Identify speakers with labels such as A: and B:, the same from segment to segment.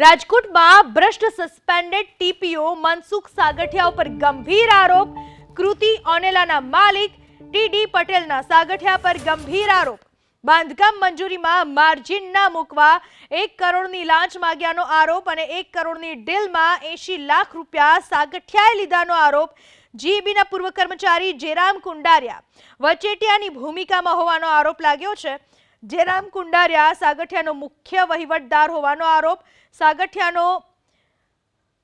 A: રાજકોટમાં ભ્રષ્ટ suspended TPO Mansukh Sagathiya ઉપર ગંભીર આરોપ. કૃતિ ઓનેલાના માલિક ટીડી પટેલના સાગઠિયા પર ગંભીર આરોપ. બાંધકામ મંજૂરીમાં માર્જિન ના મૂકવા એક કરોડની લાંચ માગ્યાનો આરોપ અને એક કરોડની ડીલમાં એંશી લાખ રૂપિયા સાગઠિયાએ લીધાનો આરોપ. જીબીના પૂર્વ કર્મચારી જેરામ કુંડારિયા વચેટિયાની ભૂમિકામાં હોવાનો આરોપ લાગ્યો છે. જેરામ કુંડારિયા સાગઠિયાનો મુખ્ય વહીવટદાર હોવાનો આરોપ. સાગઠિયાનો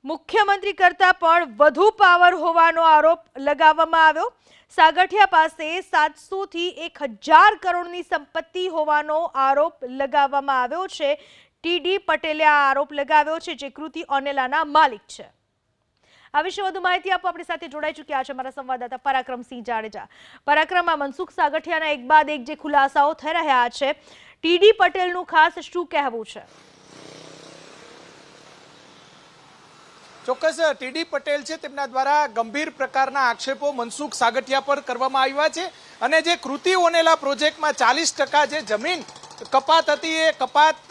A: મુખ્યમંત્રી કરતા પણ વધુ પાવર હોવાનો આરોપ લગાવવામાં આવ્યો. સાગઠિયા પાસે સાતસોથી એક હજાર કરોડની સંપત્તિ હોવાનો આરોપ લગાવવામાં આવ્યો છે. ટીડી પટેલે આ આરોપ લગાવ્યો છે જે કૃતિ ઓનેલાના માલિક છે. આ વિશે વધુ માહિતી આપો આપણી સાથે જોડાઈ ચૂક્યા છે મારા સંવાદદાતા પરાક્રમસિંહ જાડેજા. પરાક્રમમાં મનસુખ સાગઠિયાના એક બાદ એક જે ખુલાસાઓ થઈ રહ્યા છે, ટીડી પટેલનું ખાસ શું કહેવું છે?
B: ચોક્કસ, ટીડી પટેલ છે, તેમના દ્વારા ગંભીર પ્રકારના આક્ષેપો મનસુખ સાગઠિયા પર કરવામાં આવ્યા છે અને જે કૃતિ ઓનેલા પ્રોજેક્ટમાં ચાલીસ ટકા જે જમીન કપાત હતી એ કપાત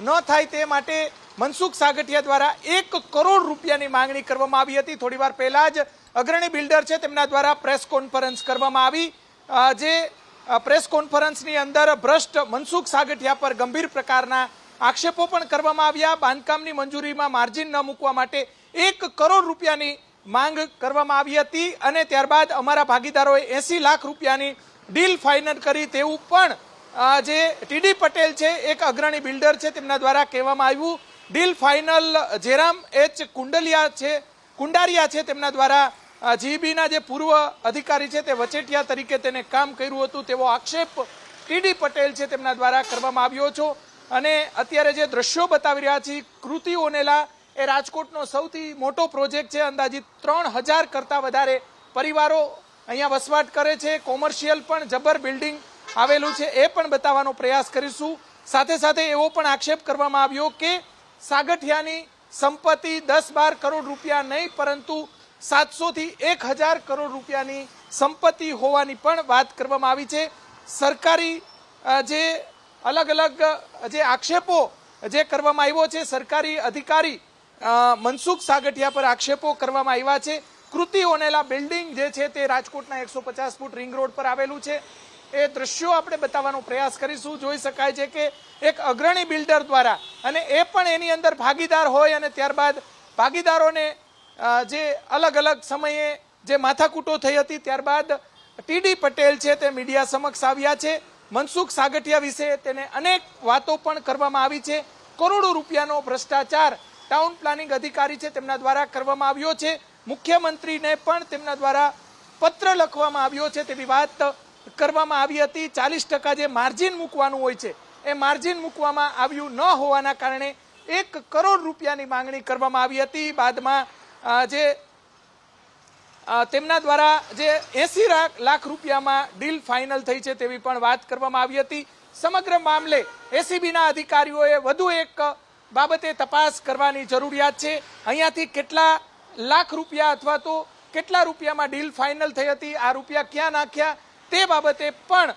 B: ન થાય તે માટે મનસુખ સાગઠિયા દ્વારા એક કરોડ રૂપિયાની માંગણી કરવામાં આવી હતી. થોડી પહેલાં પહેલા જ અગ્રણી બિલ્ડર છે, તેમના દ્વારા પ્રેસ કોન્ફરન્સ કરવામાં આવી. જે પ્રેસ કોન્ફરન્સની અંદર ભ્રષ્ટ મનસુખ સાગઠિયા પર ગંભીર પ્રકારના આક્ષેપો પણ કરવામાં આવ્યા. બાંધકામની મંજૂરીમાં માર્જિન ન મૂકવા માટે એક કરોડ રૂપિયાની માંગ કરવામાં આવી હતી અને ત્યારબાદ અમારા ભાગીદારોએ એસી લાખ રૂપિયાની ડીલ ફાઇનલ કરી. તેવું પણ જે ટીડી પટેલ છે, એક અગ્રણી બિલ્ડર છે, તેમના દ્વારા કહેવામાં આવ્યું deal final Jeram H Kundaliya છે, કુંડારિયા છે તેમના દ્વારા જીબીના જે પૂર્વ અધિકારી છે તે વચેટિયા તરીકે તેને કામ કર્યું હતું તેવો આક્ષેપ ટીડી પટેલ છે તેમના દ્વારા કરવામાં આવ્યો છો. અને અત્યારે જે દ્રશ્યો બતાવી રહ્યા છીએ, કૃતિ ઓનેલા એ રાજકોટનો સૌથી મોટો પ્રોજેક્ટ છે. અંદાજિત ત્રણ હજાર કરતાં વધારે પરિવારો અહીંયા વસવાટ કરે છે. કોમર્શિયલ પણ જબર બિલ્ડિંગ આવેલું છે. એ પણ બતાવવાનો પ્રયાસ કરીશું. સાથે સાથે એવો પણ આક્ષેપ કરવામાં આવ્યો કે સાગઠિયાની સંપત્તિ દસ બાર કરોડ રૂપિયા નહીં, પરંતુ સાતસો થી એક હજાર કરોડ રૂપિયાની સંપત્તિ હોવાની પણ વાત કરવામાં આવી છે. સરકારી જે અલગ અલગ, જે આક્ષેપો જે કરવામાં આવ્યો છે, સરકારી અધિકારી મનસુખ સાગઠિયા પર આક્ષેપો કરવામાં આવ્યા છે. કૃતિ ઓનેલા બિલ્ડિંગ જે છે તે રાજકોટના એકસો પચાસ ફૂટ રિંગ રોડ પર આવેલું છે. એ દ્રશ્યો આપણે બતાવવાનો પ્રયાસ કરીશું. જોઈ શકાય છે કે એક અગ્રણી બિલ્ડર દ્વારા અને એ પણ એની અંદર ભાગીદાર હોય અને ત્યારબાદ ભાગીદારોને જે અલગ અલગ સમયે જે માથાકૂટો થઈ હતી, ત્યારબાદ ટીડી પટેલ છે તે મીડિયા સમક્ષ આવ્યા છે. મનસુખ સાગઠિયા વિશે તેને અનેક વાતો પણ કરવામાં આવી છે. કરોડો રૂપિયાનો ભ્રષ્ટાચાર ટાઉન પ્લાનિંગ અધિકારી છે તેમના દ્વારા કરવામાં આવ્યો છે. મુખ્યમંત્રીને પણ તેમના દ્વારા પત્ર લખવામાં આવ્યો છે તેવી વાત કરવામાં આવી હતી. ચાલીસ ટકા જે માર્જિન મૂકવાનું હોય છે, એ માર્જિન મૂકવામાં આવ્યું ન હોવાના કારણે એક કરોડ રૂપિયાની માંગણી કરવામાં આવી હતી. બાદમાં જે તેમના દ્વારા જે એસી લાખ રૂપિયામાં ડીલ ફાઇનલ થઈ છે તેવી પણ વાત કરવામાં આવી હતી. સમગ્ર મામલે એસીબીના અધિકારીઓએ વધુ એક બાબતે તપાસ કરવાની જરૂરિયાત છે. અહીંયાથી કેટલા લાખ રૂપિયા અથવા તો કેટલા રૂપિયામાં ડીલ ફાઇનલ થઈ હતી, આ રૂપિયા ક્યાં નાખ્યા તે બાબતે પણ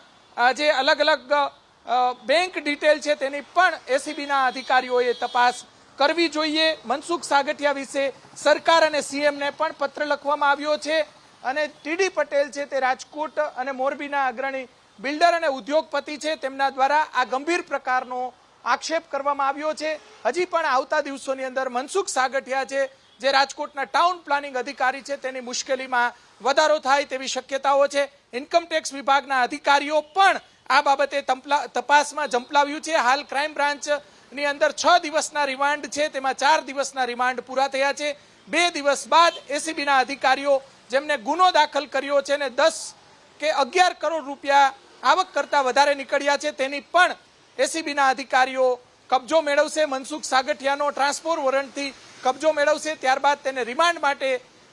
B: જે અલગ અલગ બેંક ડિટેલ છે તેની પણ એસીબીના અધિકારીઓએ તપાસ કરવી જોઈએ. મનસુખ સાગઠિયા વિશે સરકાર અને સીએમને પણ પત્ર લખવામાં આવ્યો છે અને ટીડી પટેલ છે તે રાજકોટ અને મોરબીના અગ્રણી બિલ્ડર અને ઉદ્યોગપતિ છે. તેમના દ્વારા આ ગંભીર પ્રકારનો આક્ષેપ કરવામાં આવ્યો છે. હજી પણ આવતા દિવસોની અંદર મનસુખ સાગઠિયા છે જે રાજકોટના ટાઉન પ્લાનિંગ અધિકારી છે, તેની મુશ્કેલીમાં વધારો થાય તેવી શક્યતાઓ છે. ઇન્કમટેક્સ વિભાગના અધિકારીઓ પણ આ બાબતે તપાસમાં ઝંપલાવ્યું છે. હાલ ક્રાઇમ બ્રાન્ચની અંદર છ દિવસના રિમાન્ડ છે. તેમાં ચાર દિવસના રિમાન્ડ પૂરા થયા છે. બે દિવસ બાદ એસીબીના અધિકારીઓ જેમને ગુનો દાખલ કર્યો છે ને દસ કે અગિયાર કરોડ રૂપિયા આવક કરતાં વધારે નીકળ્યા છે, તેની પણ એસીબીના અધિકારીઓ કબજો મેળવશે મનસુખ સાગઠિયાનો ટ્રાન્સફોર વોરંટથી કબજો મેળવશે, ત્યારબાદ તેને રિમાન્ડ માટે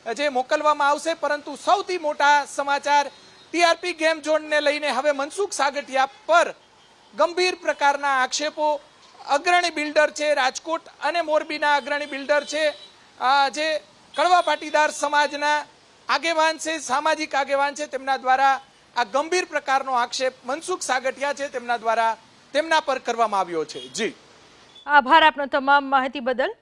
B: જે મોકલવામાં આવશે. પરંતુ સૌથી મોટા સમાચાર ટીઆરપી ગેમ ઝોનને લઈને હવે મનસુખ સાગઠિયા પર ગંભીર પ્રકારના આક્ષેપો. અગ્રણી બિલ્ડર છે રાજકોટ અને મોરબીના અગ્રણી બિલ્ડર છે. જે કડવા પાટીદાર સમાજના આગેવાન છે, સામાજિક આગેવાન છે, તેમના દ્વારા આ ગંભીર પ્રકારનો આક્ષેપ મનસુખ સાગઠિયા છે, તેમના દ્વારા તેમના પર કરવામાં આવ્યો છે. જી.
A: આભાર આપનો તમામ માહિતી બદલ.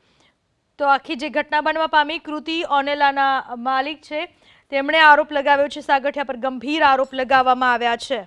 A: તો આખી જે ઘટના બનવા પામી, કૃતિ ઓનેલાના માલિક છે. તેમણે આરોપ લગાવ્યો છે, સાગઠિયા પર ગંભીર આરોપ લગાવવામાં આવ્યા છે.